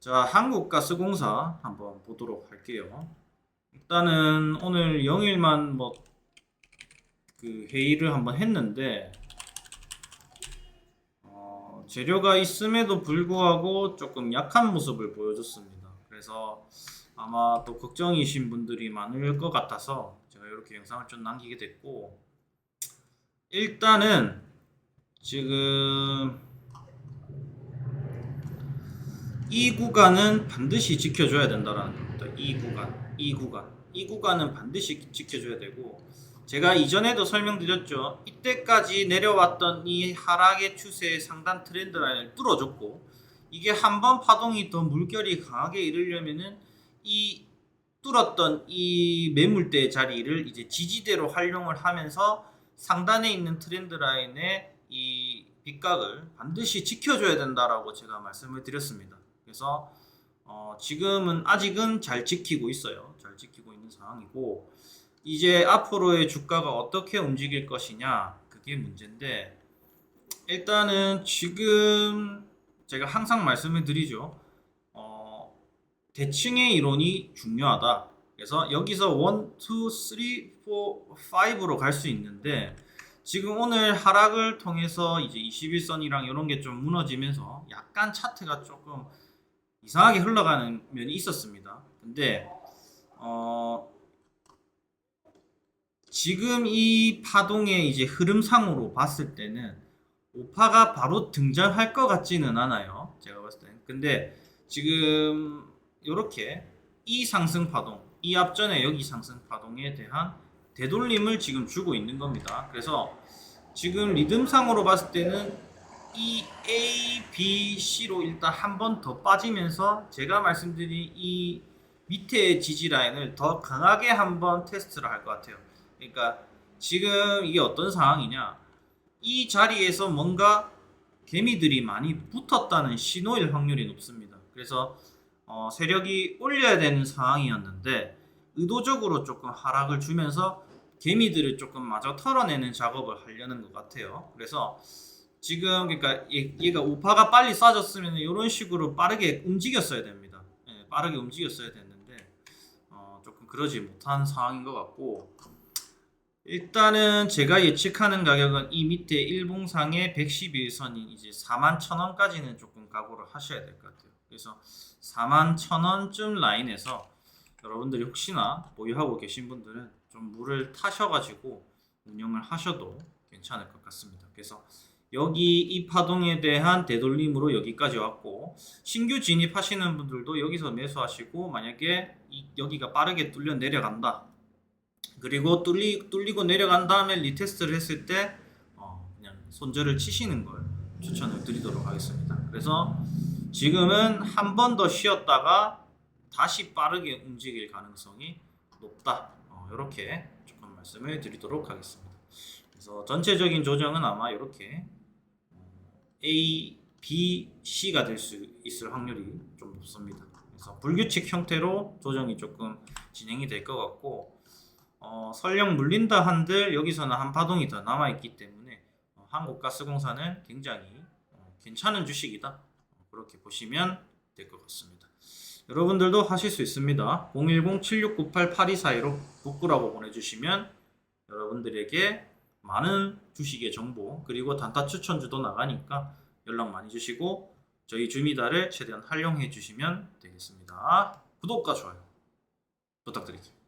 자, 한국가스공사 한번 보도록 할게요. 일단은 오늘 0일만 뭐 그 회의를 한번 했는데 어, 재료가 있음에도 불구하고 조금 약한 모습을 보여줬습니다. 그래서 아마 또 걱정이신 분들이 많을 것 같아서 제가 이렇게 영상을 좀 남기게 됐고 일단은 지금 이 구간은 반드시 지켜줘야 된다라는 겁니다. 이 구간, 이 구간, 이 구간은 반드시 지켜줘야 되고 제가 이전에도 설명드렸죠. 이때까지 내려왔던 이 하락의 추세의 상단 트렌드 라인을 뚫어줬고 이게 한 번 파동이 더 물결이 강하게 이르려면은 이 뚫었던 이 매물대 자리를 이제 지지대로 활용을 하면서 상단에 있는 트렌드 라인의 이 빗각을 반드시 지켜줘야 된다라고 제가 말씀을 드렸습니다. 그래서 어, 지금은 아직은 잘 지키고 있어요. 잘 지키고 있는 상황이고 이제 앞으로의 주가가 어떻게 움직일 것이냐 그게 문제인데 일단은 지금 제가 항상 말씀을 드리죠. 어, 대칭의 이론이 중요하다. 그래서 여기서 1, 2, 3, 4, 5로 갈 수 있는데 지금 오늘 하락을 통해서 이제 21선이랑 이런 게 좀 무너지면서 약간 차트가 조금 이상하게 흘러가는 면이 있었습니다. 근데 어 지금 이 파동의 이제 흐름상으로 봤을 때는 오파가 바로 등장할 것 같지는 않아요. 제가 봤을 때는. 근데 지금 이렇게 이 상승 파동, 이 앞전에 여기 상승 파동에 대한 되돌림을 지금 주고 있는 겁니다. 그래서 지금 리듬상으로 봤을 때는 이 A, B, C로 일단 한 번 더 빠지면서 제가 말씀드린 이 밑에 지지 라인을 더 강하게 한번 테스트를 할 것 같아요. 그러니까 지금 이게 어떤 상황이냐? 이 자리에서 뭔가 개미들이 많이 붙었다는 신호일 확률이 높습니다. 그래서 어, 세력이 올려야 되는 상황이었는데 의도적으로 조금 하락을 주면서 개미들을 조금 마저 털어내는 작업을 하려는 것 같아요. 그래서 지금 그러니까 얘, 얘가 우파가 빨리 싸졌으면 이런 식으로 빠르게 움직였어야 됩니다. 예, 빠르게 움직였어야 됐는데 어, 조금 그러지 못한 상황인 것 같고 일단은 제가 예측하는 가격은 이 밑에 일봉상의 111선인 이제 4만 1,000원까지는 조금 각오를 하셔야 될 것 같아요. 그래서 4만 1,000원쯤 라인에서 여러분들이 혹시나 보유하고 계신 분들은 좀 물을 타셔가지고 운영을 하셔도 괜찮을 것 같습니다. 그래서 여기 이 파동에 대한 되돌림으로 여기까지 왔고 신규 진입하시는 분들도 여기서 매수하시고 만약에 이, 여기가 빠르게 뚫려 내려간다. 그리고 뚫리, 뚫리고 내려간 다음에 리테스트를 했을 때 어, 그냥 손절을 치시는 걸 추천을 드리도록 하겠습니다. 그래서 지금은 한 번 더 쉬었다가 다시 빠르게 움직일 가능성이 높다. 어, 이렇게 조금 말씀을 드리도록 하겠습니다. 그래서 전체적인 조정은 아마 이렇게 A, B, C가 될 수 있을 확률이 좀 높습니다. 그래서 불규칙 형태로 조정이 조금 진행이 될 것 같고 어, 설령 물린다 한들 여기서는 한 파동이 더 남아 있기 때문에 어, 한국가스공사는 굉장히 어, 괜찮은 주식이다 어, 그렇게 보시면 될 것 같습니다. 여러분들도 하실 수 있습니다. 010-7698-8242로 북구라고 보내주시면 여러분들에게 많은 주식의 정보 그리고 단타 추천주도 나가니까 연락 많이 주시고 저희 주미다를 최대한 활용해 주시면 되겠습니다. 구독과 좋아요 부탁드릴게요.